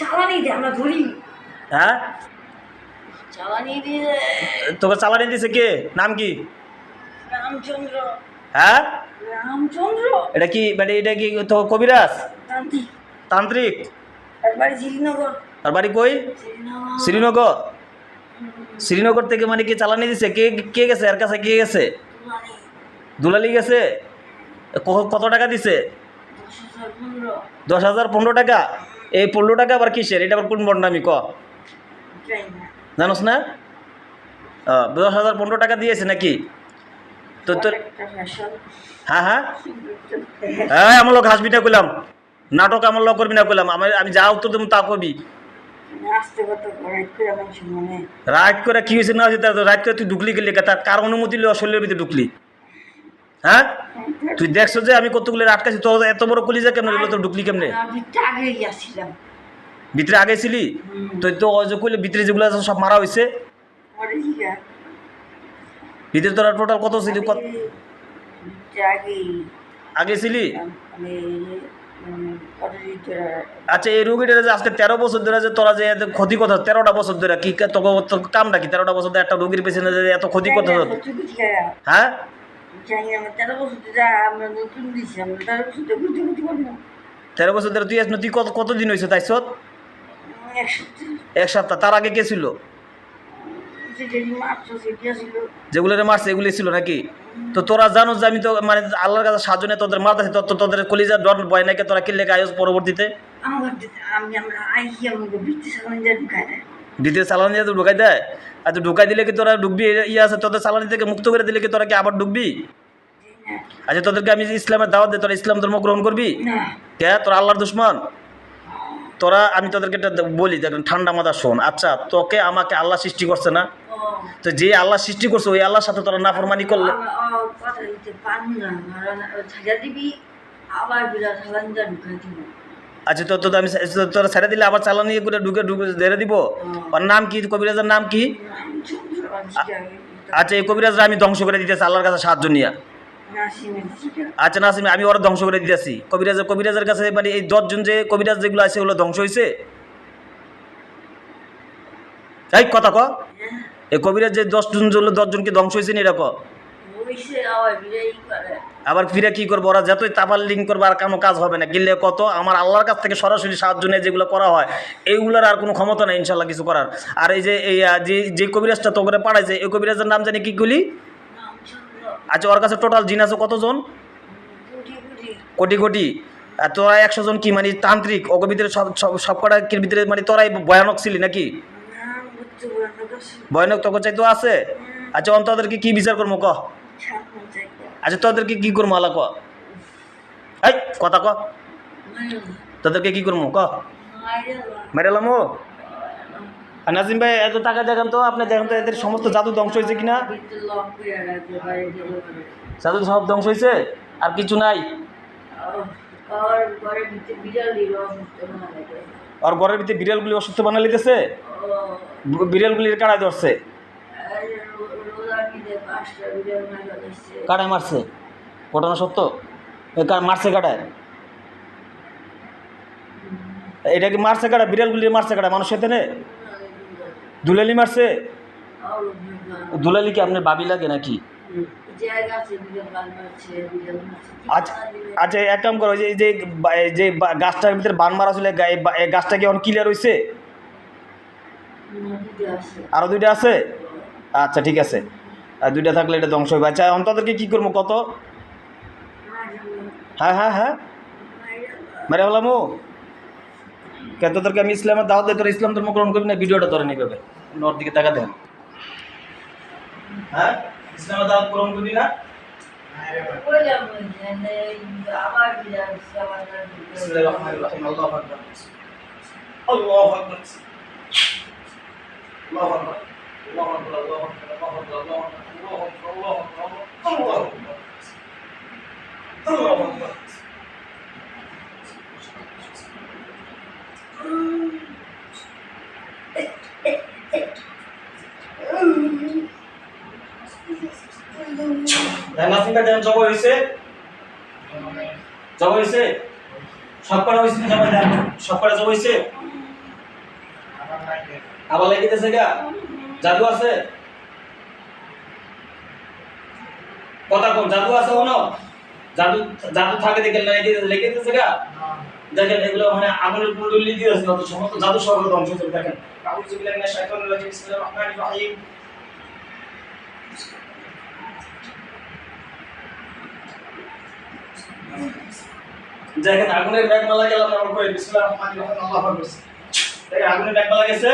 চালানি দিয়ে আমরা ধরি। হ্যাঁ? চালানি দিয়ে তোকে চালানি দিছে কে? নাম কি? রামচন্দ্র। হ্যাঁ? রামচন্দ্র? এটা কি মানে এটা কি তো কবিরাজ? তান্ত্রিক। শ্রীনগর। আর বাড়ি কই? শ্রীনগর। শ্রীনগর? থেকে মানে কি চালানি দিছে? কে কে গেছে? এর কাছে কে গেছে? দুলালি। গেছে? কত টাকা দিছে? দশ হাজার পনেরো টাকা? এই পল্লুটাকে টাকা আবার কিসের? এটা আবার কোন বন্ডামি ক? জানোস না? দশ হাজার পনেরো টাকা দিয়েছে নাকি? তো তোর হ্যাঁ হ্যাঁ। হ্যাঁ আমার লোক হাসবি না করলাম নাটক আমার লোক করবি না করলাম আমি আমি যা উত্তর দেবো তা করবি রাইট করে কি হয়েছে না হয়েছে রাত করে তুই ঢুকলি গেলি তার কার অনুমতি শরীরের ভিতরে ঢুকলি? হ্যাঁ? তুই দেখছ যে আমি কতগুলো আটকাছি তো এত বড় কলিজা কেমনে হলো? তো ঢুকলি কেমনে? ভিতরে আগে ছিলি। তো তো যে কইলে ভিতরে যেগুলো আছে সব মারা হয়েছে ভিতরে তোরা টোটাল কত ছিলি? আগে ছিলি? আচ্ছা এই রুগীটা যে আজকে তেরো বছর ধরে যে তোরা যে এত ক্ষতি কথা তেরোটা বছর ধরে কি তোকে তোর কামটা কি? তেরোটা বছর ধরে একটা রুগীর পেছনে যে এত ক্ষতি হতো হ্যাঁ? আমরা তেরো বছর ধরে আমরা নতুন দিছি আমরা তেরো বছর ধরে ঘুরতে ঘুরতে পারব তেরো বছর ধরে তুই তুই কত কতদিন হয়েছে তাই সত এক সপ্তাহ। তার আগে কে ছিল? যেগুলোরে মারছে এগুলি ছিল নাকি? তো তোরা জানো যে আমি তো মানে আল্লাহর কাছে সাহায্য নিয়ে তোদের আছে তো তোদের কলিজা ডন ভয় নাকি তোরা কিনলে আয়োজ পরবর্তীতে? দ্বিতীয় চালানি তো ঢুকাই দেয়। আর তুই ঢুকাই দিলে কি তোরা ডুববি ইয়ে আছে, তোদের চালানি থেকে মুক্ত করে দিলে কি তোরা কি আবার ডুববি আচ্ছা তোদেরকে আমি ইসলামের দাওয়াত দিই, তোরা ইসলাম ধর্ম গ্রহণ করবি? কে? তোরা আল্লাহর দুশ্মন? তোরা, আমি তোদেরকে একটা বলি, দেখেন, ঠান্ডা মাথা শোন। আচ্ছা তোকে আমাকে আল্লাহ সৃষ্টি করছে না? তো যে আল্লাহ সৃষ্টি করছে, ওই আল্লাহর সাথে তোরা নাফরমানি করলে আবার- না আচ্ছা তো তো আমি তোরা ছেড়ে দিলে আবার চালানি করে ঢুকে ঢুকে ধরে দিব। ওর নাম কি? কবিরাজের নাম কি? আচ্ছা এই কবিরাজরা আমি ধ্বংস করে দিতেছি, আল্লাহর কাছে সাহায্য নিয়ে। আচ্ছা নাসিম, আমি ওরা ধ্বংস করে দিতেছি। কবিরাজের কবিরাজের কাছে মানে এই দশজন যে কবিরাজ যেগুলো আছে ওগুলো ধ্বংস হয়েছে এই কথা ক। এই কবিরাজ যে দশজন দশজনকে ধ্বংস হয়েছে না? এটা ক। আবার করে ফিরে কি করব? ওরা যতই তাপাল লিঙ্ক করবে আর কোনো কাজ হবে না। গিলে কত? আমার আল্লাহর কাছ থেকে সরাসরি সাহায্য নিয়ে যেগুলো করা হয় এইগুলোর আর কোনো ক্ষমতা নেই ইনশাল্লাহ কিছু করার। আর এই যে এই যে যে কবিরাজটা তো করে পাঠাইছে এই কবিরাজের নাম জানি কি গুলি আচ্ছা ওর কাছে টোটাল জিন আছে কতজন? কোটি কোটি। আর তোরা একশো জন কি মানে তান্ত্রিক? ওকে ভিতরে সব সব কটা ভিতরে মানে তোরাই ভয়ানক ছিলি নাকি? ভয়ানক তোকে চাই তো আছে? আচ্ছা অন্ত তোদেরকে কি বিচার করব ক? ছাপ্পন চাইতে আচ্ছা তোদেরকে কি করব আলা কথা ক। তোদেরকে কি করব, ক? মেরালাম ও নাজিম ভাই, এত টাকা দেখেন তো, আপনি দেখেন তো এদের সমস্ত জাদু ধ্বংস হয়েছে কিনা? জাদু সব ধ্বংস হয়েছে? আর কিছু নাই? আর ঘরের ভিতরে বিড়ালগুলি অসুস্থ বানা লিতেছে বিড়ালগুলির কাড়ায় ধরছে? কাটায় মারছে। ঘটনা সত্য? মারছে কাটায়? এটা কি মারছে কাটায়? বিড়ালগুলি মারছে কাটায়? মানুষ সাথে নে? দুলালি মারছে? দুলালি কি আপনার বাবি লাগে নাকি? আচ্ছা আচ্ছা এক কাম করো যে যে গাছটার ভিতরে বান মারা ছিল গাছটা কি এখন ক্লিয়ার হয়েছে আরও দুইটা আছে? আচ্ছা ঠিক আছে। আর দুইটা থাকলে এটা ধ্বংস হবে আচ্ছা অন্তদেরকে কী করব? কত? হ্যাঁ হ্যাঁ হ্যাঁ। মেরে ও কেন তোদেরকে আমি ইসলামের দাওয়াত দিই, তোরা ইসলাম ধর্ম গ্রহণ করবি না? ভিডিওটা ধরে নিবে নর দিকে তাকা দেন। হ্যাঁ? ইসলামের দাওয়াত গ্রহণ করবি না? আল্লাহ আল্লাহ নাসিমকা জব হয়েছে জব হয়েছে? সব করা হয়েছে সব করা জব হয়েছে? আবার লাগিতেছে গা? জাদু আছে? কথা কোন জাদু আছে কোনো? জাদু জাদু থাকে দেখেন না লেগে লেগেতেছে গা? দেখেন, এগুলো মানে আগুনের কুণ্ডলি দিয়ে আছে অত সমস্ত জাদু সহ ধ্বংস করে দেখেন। আউযু বিল্লাহি মিনাশ শাইতানির রাজিম, বিসমিল্লাহির রহমানির রহিম। দেখেন, আগুনের মেঘমালা গেলাম আমার কই বিসমিল্লাহির রহমানির রহিম, আল্লাহু আকবার। দেখেন আগুনের মেঘমালা গেছে।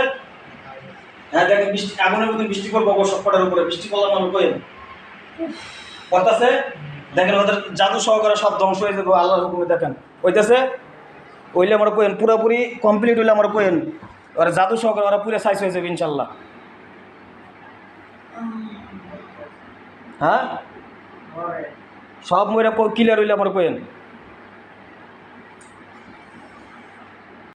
হ্যাঁ দেখেন, বৃষ্টি, আগুনের মধ্যে বৃষ্টি করব সব কটার উপরে। বৃষ্টি করলাম আমার কই? করতেছে দেখেন, ওদের জাদু সহকারে সব ধ্বংস হয়ে যাবে, আল্লাহর হুকুমে দেখেন। হইতেছে? ওইলে আমরা কোয়েন পুরোপুরি কমপ্লিট হইলে আমরা কোয়েন ওরা জাদু সহকারে ওরা পুরো সাইজ হয়ে যাবে, ইনশাল্লাহ। হ্যাঁ? সব মরে ক্লিয়ার হইলে আমার কোয়েন